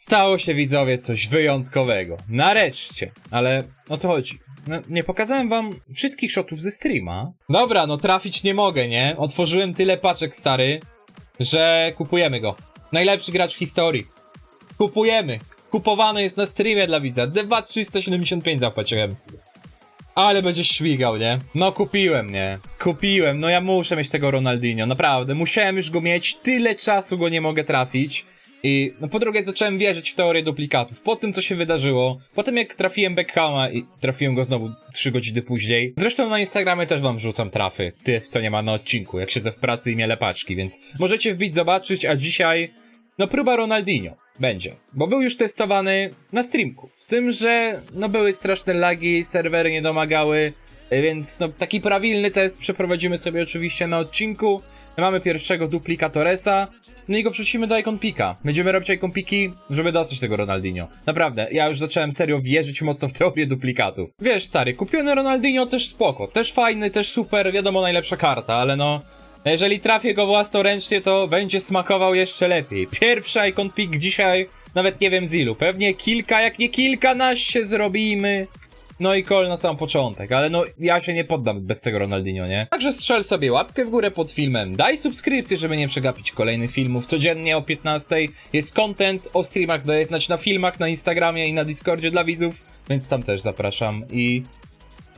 Stało się widzowie coś wyjątkowego. Nareszcie. Ale o co chodzi? No, nie pokazałem wam wszystkich shotów ze streama. Dobra, no trafić nie mogę, nie? Otworzyłem tyle paczek, stary, że kupujemy go. Najlepszy gracz w historii. Kupujemy. Kupowany jest na streamie dla widza. 2375 zapłaciłem. Ale będzie śmigał, nie? No kupiłem, nie? Kupiłem, no ja muszę mieć tego Ronaldinho, naprawdę. Musiałem już go mieć, tyle czasu go nie mogę trafić. I no po drugie zacząłem wierzyć w teorię duplikatów. Po tym, co się wydarzyło, po tym jak trafiłem Beckhama i trafiłem go znowu 3 godziny później. Zresztą na Instagramie też wam wrzucam trafy. Tych, co nie ma na odcinku, jak siedzę w pracy i miele paczki, więc możecie wbić, zobaczyć, a dzisiaj no próba Ronaldinho będzie, bo był już testowany na streamku. Z tym, że no były straszne lagi, serwery nie domagały, więc no taki prawilny test przeprowadzimy sobie oczywiście na odcinku. Mamy pierwszego duplikatoresa, no i go wrzucimy do Icon Pika. Będziemy robić Icon Piki, żeby dostać tego Ronaldinho. Naprawdę, ja już zacząłem serio wierzyć mocno w teorię duplikatów. Wiesz stary, kupiony Ronaldinho też spoko, też fajny, też super, wiadomo najlepsza karta, ale no... Jeżeli trafię go własnoręcznie, to będzie smakował jeszcze lepiej. Pierwszy Icon Pick dzisiaj, nawet nie wiem z ilu. Pewnie kilka, jak nie kilkanaście zrobimy. No i kol na sam początek, ale no ja się nie poddam bez tego Ronaldinho, nie? Także strzel sobie łapkę w górę pod filmem, daj subskrypcję, żeby nie przegapić kolejnych filmów. Codziennie o 15 jest content o streamach, daję znać na filmach, na Instagramie i na Discordzie dla widzów, więc tam też zapraszam i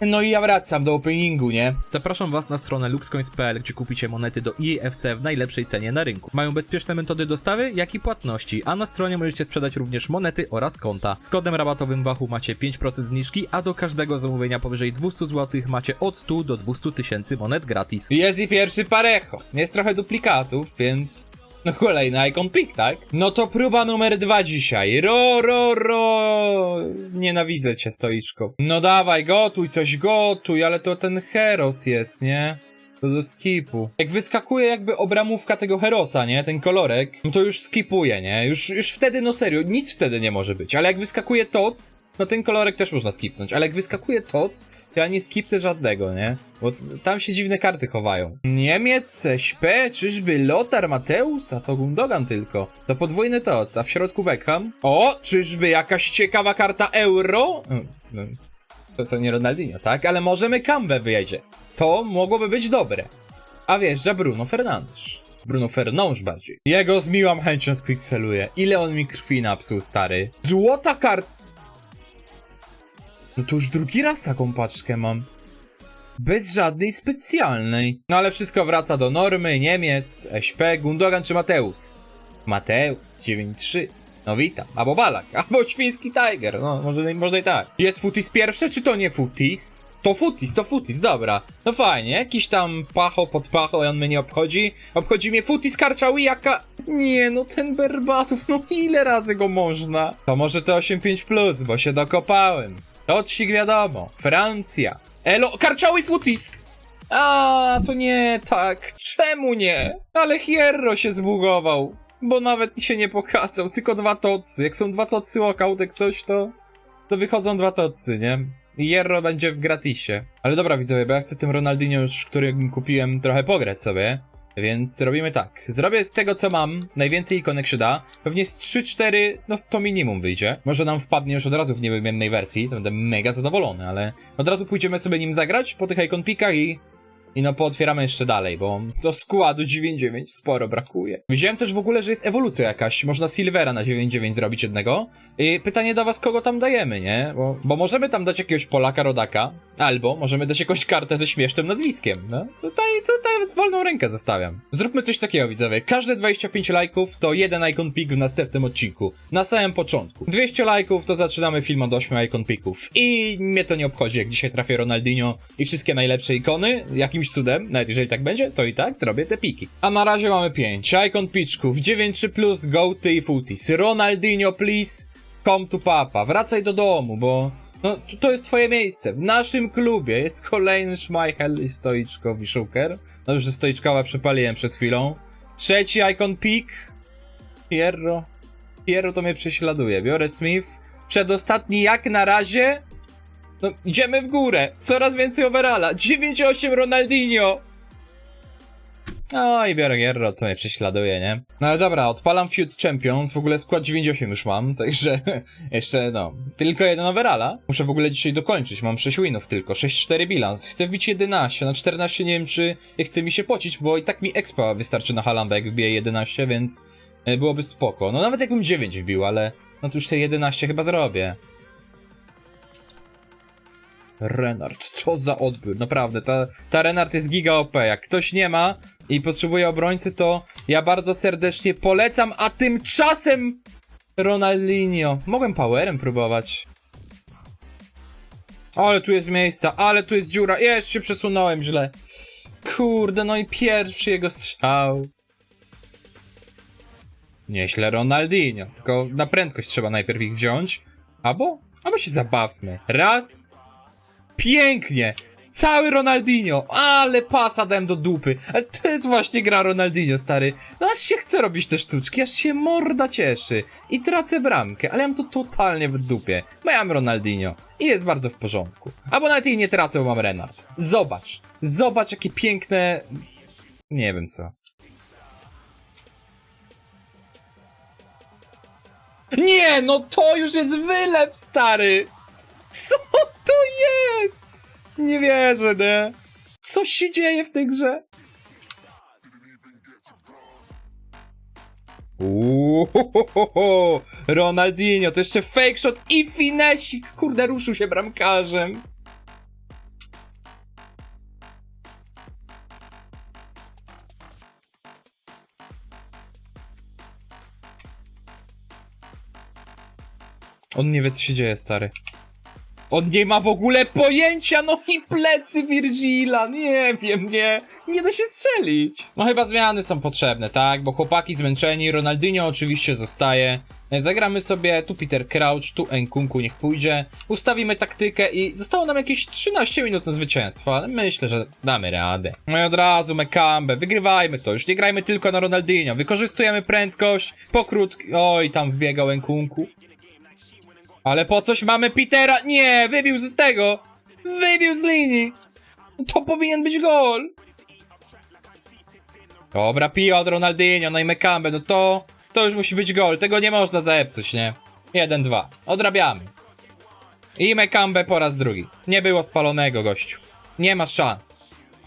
no i ja wracam do openingu, nie? Zapraszam was na stronę luxcoins.pl, gdzie kupicie monety do IFC w najlepszej cenie na rynku. Mają bezpieczne metody dostawy, jak i płatności, a na stronie możecie sprzedać również monety oraz konta. Z kodem rabatowym Wachu macie 5% zniżki, a do każdego zamówienia powyżej 200 zł macie od 100 do 200 tysięcy monet gratis. Jest i pierwszy parecho. Jest trochę duplikatów, więc... No kolejny Icon Pick, tak? No to próba numer dwa dzisiaj. Ro, ro, ro. Nienawidzę cię, stoiczko. No dawaj, gotuj coś, gotuj, ale to ten Heros jest, nie? To do skipu. Jak wyskakuje jakby obramówka tego Herosa, nie? Ten kolorek, no to już skipuje, nie? Już, już wtedy, no serio, nic wtedy nie może być. Ale jak wyskakuje TOC, no ten kolorek też można skipnąć. Ale jak wyskakuje TOC, to ja nie skipnę żadnego, nie? Bo tam się dziwne karty chowają. Niemiec, SP, czyżby Lothar Mateusz? A to Gundogan tylko. To podwójny TOC, a w środku Beckham. O, czyżby jakaś ciekawa karta euro? Mm, no, To co nie Ronaldinho, tak? Ale możemy Kambę wyjedzie. To mogłoby być dobre. A wjeżdża Bruno Fernandes. Bruno Fernandes bardziej. Jego z miłą chęcią spikseluję. Ile on mi krwi napsuł, stary. Złota kart... No to już drugi raz taką paczkę mam. Bez żadnej specjalnej. No ale wszystko wraca do normy. Niemiec, SP, Gundogan czy Mateusz? Mateusz, 9-3. No witam. Albo Balak, albo Świński Tiger. No, może, może i tak. Jest Futis pierwsze, czy to nie Futis? To Futis, to Futis, dobra. No fajnie, jakiś tam pacho pod pacho, on mnie nie obchodzi. Obchodzi mnie Futis Karczały jaka... Nie, no ten Berbatów, no ile razy go można? To może to 8.5+, plus, bo się dokopałem. To ci wiadomo. Francja. Elo, Karczały Futis! A, to nie tak. Czemu nie? Ale Hierro się zbugował. Bo nawet się nie pokazał, tylko dwa tocy. Jak są dwa tocy walkoutek coś, to... To wychodzą dwa tocy, nie? Hierro będzie w gratisie. Ale dobra widzowie, bo ja chcę tym Ronaldinho już, który kupiłem, trochę pograć sobie. Więc robimy tak. Zrobię z tego, co mam, najwięcej ikonek się da. Pewnie z 3-4, no to minimum wyjdzie. Może nam wpadnie już od razu w niewymiennej wersji, to będę mega zadowolony, ale od razu pójdziemy sobie nim zagrać po tych ikon pikach i... I no pootwieramy jeszcze dalej, bo do składu 9.9 sporo brakuje. Widziałem też w ogóle, że jest ewolucja jakaś. Można Silvera na 9.9 zrobić jednego. I pytanie do was, kogo tam dajemy, nie? Bo, bo możemy tam dać jakiegoś Polaka, rodaka, albo możemy dać jakąś kartę ze śmiesznym nazwiskiem, no. Tutaj, tutaj wolną rękę zostawiam. Zróbmy coś takiego, widzowie. Każde 25 lajków to jeden icon pick w następnym odcinku. Na samym początku. 200 lajków to zaczynamy film od 8 icon picków. I mnie to nie obchodzi, jak dzisiaj trafię Ronaldinho i wszystkie najlepsze ikony, jakimś cudem, nawet jeżeli tak będzie, to i tak zrobię te piki. A na razie mamy 5 icon pitchków, 9 plus, goaty i footies. Ronaldinho, please, come to papa. Wracaj do domu, bo no, to- jest twoje miejsce. W naszym klubie jest kolejny Schmeichel i Stoiczkow i Szuker. Dobrze, Stoiczkowa przepaliłem przed chwilą. Trzeci icon pick. Pierro. Pierro to mnie prześladuje. Biorę Smith. Przedostatni jak na razie. No, idziemy w górę. Coraz więcej overalla. 9-8 Ronaldinho. No i biorę Gierro, co mnie prześladuje, nie? No ale dobra, odpalam Feud Champions, w ogóle skład 98 już mam, także jeszcze, no, tylko jeden overalla. Muszę w ogóle dzisiaj dokończyć, mam 6 winów tylko, 6-4 bilans. Chcę wbić 11, na 14 nie wiem, czy chce mi się pocić, bo i tak mi expa wystarczy na Halamba, jak wbiję 11, więc e, byłoby spoko. No nawet jakbym 9 wbił, ale no to już te 11 chyba zrobię. Renard, co za odbiór, naprawdę, ta, ta Renard jest giga OP, jak ktoś nie ma i potrzebuje obrońcy, to ja bardzo serdecznie polecam, a tymczasem Ronaldinho, mogłem powerem próbować. Ale tu jest miejsca, ale tu jest dziura, jeszcze przesunąłem źle. Kurde, no i pierwszy jego strzał. Nieźle Ronaldinho, tylko na prędkość trzeba najpierw ich wziąć, albo, albo się zabawmy. Raz, Pięknie! Cały Ronaldinho, ale pasa dałem do dupy. Ale to jest właśnie gra Ronaldinho, stary. No aż się chce robić te sztuczki, aż się morda cieszy. I tracę bramkę, ale ja mam to totalnie w dupie. Bo ja mam Ronaldinho i jest bardzo w porządku. Albo nawet jej nie tracę, bo mam Renard. Zobacz, zobacz jakie piękne... Nie wiem co. Nie, no to już jest wylew, stary! Co to jest? Nie wierzę, nie? Co się dzieje w tej grze? Uuuu, Ronaldinho, to jeszcze fake shot i finesik, kurde, ruszył się bramkarzem. On nie wie, co się dzieje, stary. On nie ma w ogóle pojęcia, no i plecy Virgila, nie wiem, nie, nie da się strzelić. No chyba zmiany są potrzebne, tak, bo chłopaki zmęczeni, Ronaldinho oczywiście zostaje. Zagramy sobie, tu Peter Crouch, tu Nkunku niech pójdzie, ustawimy taktykę i zostało nam jakieś 13 minut na zwycięstwo, myślę, że damy radę. No i od razu Mekambe, wygrywajmy to, już. Nie grajmy tylko na Ronaldinho, wykorzystujemy prędkość, pokrótki, oj, tam wbiegał Nkunku. Ale po coś mamy Petera? Nie, wybił z tego! Wybił z linii! To powinien być gol! Dobra, pija od Ronaldinho, no i Mekambe, no to... To już musi być gol, tego nie można zepsuć, nie? 1-2. Odrabiamy. I Mekambe po raz drugi. Nie było spalonego, gościu. Nie ma szans.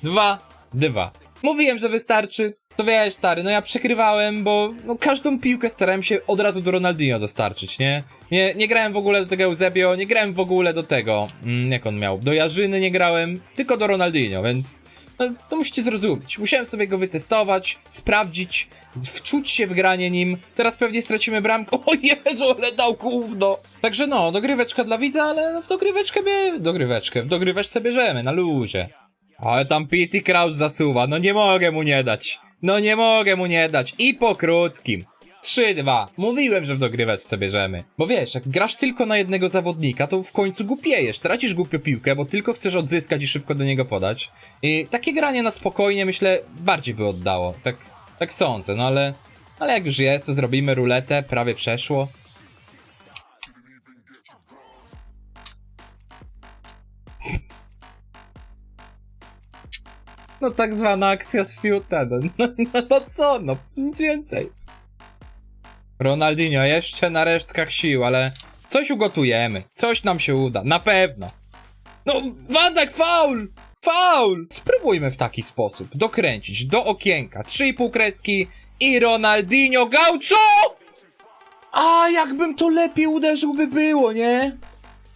2-2. Mówiłem, że wystarczy. To wiesz, stary, no ja przekrywałem, bo no, każdą piłkę starałem się od razu do Ronaldinho dostarczyć, nie? Nie, nie grałem w ogóle do tego Eusebio, nie grałem w ogóle do tego, mm, jak on miał, do Jarzyny nie grałem, tylko do Ronaldinho, więc no, to musicie zrozumieć. Musiałem sobie go wytestować, sprawdzić, wczuć się w granie nim. Teraz pewnie stracimy bramkę. O Jezu, ale dał gówno! Także no, dogryweczka dla widza, ale w dogryweczkę bie... dogryweczkę, w dogryweczce bierzemy, na luzie. Ale tam Pity Crouch zasuwa, no nie mogę mu nie dać. No nie mogę mu nie dać. I po krótkim. 3-2. Mówiłem, że w dogryweczce bierzemy. Bo wiesz, jak grasz tylko na jednego zawodnika, to w końcu głupiejesz. Tracisz głupio piłkę, bo tylko chcesz odzyskać i szybko do niego podać. I takie granie na spokojnie, myślę, bardziej by oddało. Tak, tak sądzę, no ale... Ale jak już jest, to zrobimy ruletę. Prawie przeszło. No tak zwana akcja z Fiuta, no, no, no, no co, no nic więcej. Ronaldinho jeszcze na resztkach sił, ale coś ugotujemy, coś nam się uda, na pewno. No, Wandek, faul! Faul! Spróbujmy w taki sposób dokręcić do okienka 3,5 kreski i Ronaldinho Gaucho! A jakbym to lepiej uderzył by było, nie?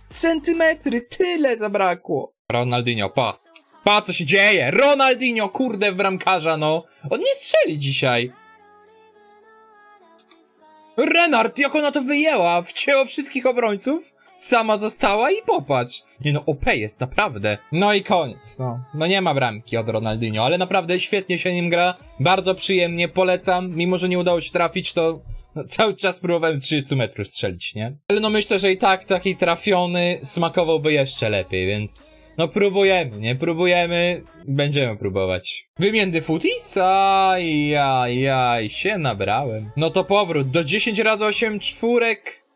Centymetry, tyle zabrakło. Ronaldinho, pa. Pa, co się dzieje? Ronaldinho, kurde, w bramkarza, no. On nie strzeli dzisiaj. Renard, jak ona to wyjęła? Wcięła wszystkich obrońców? Sama została i popatrz. Nie no, OP jest, naprawdę. No i koniec, no. No nie ma bramki od Ronaldinho, ale naprawdę świetnie się nim gra. Bardzo przyjemnie, polecam. Mimo, że nie udało się trafić, to no, cały czas próbowałem z 30 metrów strzelić, nie? Ale no myślę, że i tak taki trafiony smakowałby jeszcze lepiej, więc... No próbujemy, nie? Próbujemy, będziemy próbować. Wymienny futis? Aj, aj, aj, się nabrałem. No to powrót do 10 razy 8 czwórek.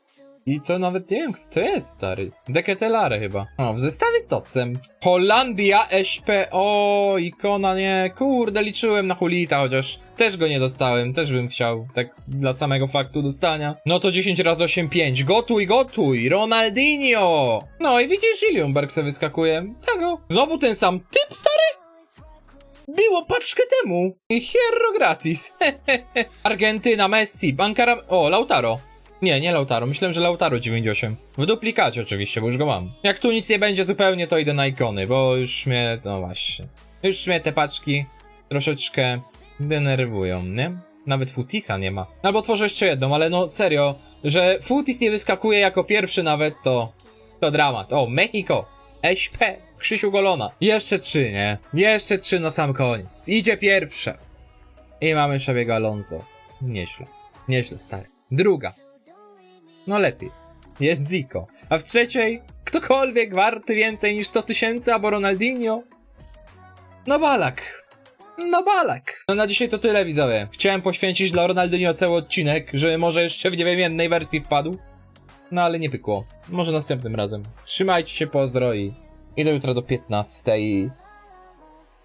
I to nawet nie wiem, kto to jest, stary. Deketelare chyba. O, w zestawie z Totsem. Holandia SP. O, ikona, nie. Kurde, liczyłem na Hulita, chociaż też go nie dostałem. Też bym chciał, tak dla samego faktu dostania. No to 10 razy 8, 5. Gotuj, gotuj. Ronaldinho. No i widzisz, Iliumberg se wyskakuje. Tak o. Znowu ten sam typ, stary? Było paczkę temu. Hierro gratis. Argentyna, Messi, Ankara... O, Lautaro. Nie, nie Lautaro. Myślałem, że Lautaro 98. W duplikacie oczywiście, bo już go mam. Jak tu nic nie będzie zupełnie, to idę na ikony, bo już mnie... No właśnie. Już mnie te paczki troszeczkę denerwują, nie? Nawet Futisa nie ma. Albo tworzę jeszcze jedną, ale no serio, że Futis nie wyskakuje jako pierwszy nawet, to... To dramat. O, Mexico. SP. Krzysiu Golona. Jeszcze trzy, nie? Jeszcze trzy na sam koniec. Idzie pierwsze. I mamy Szabiego Alonso. Nieźle. Nieźle, stary. Druga. No lepiej. Jest Zico. A w trzeciej ktokolwiek warty więcej niż 100 tysięcy, albo Ronaldinho? No balak. No balak. No na dzisiaj to tyle, widzowie. Chciałem poświęcić dla Ronaldinho cały odcinek, żeby może jeszcze w niewymiennej wersji wpadł. No ale nie pykło. Może następnym razem. Trzymajcie się, pozdro i, i do jutra do 15.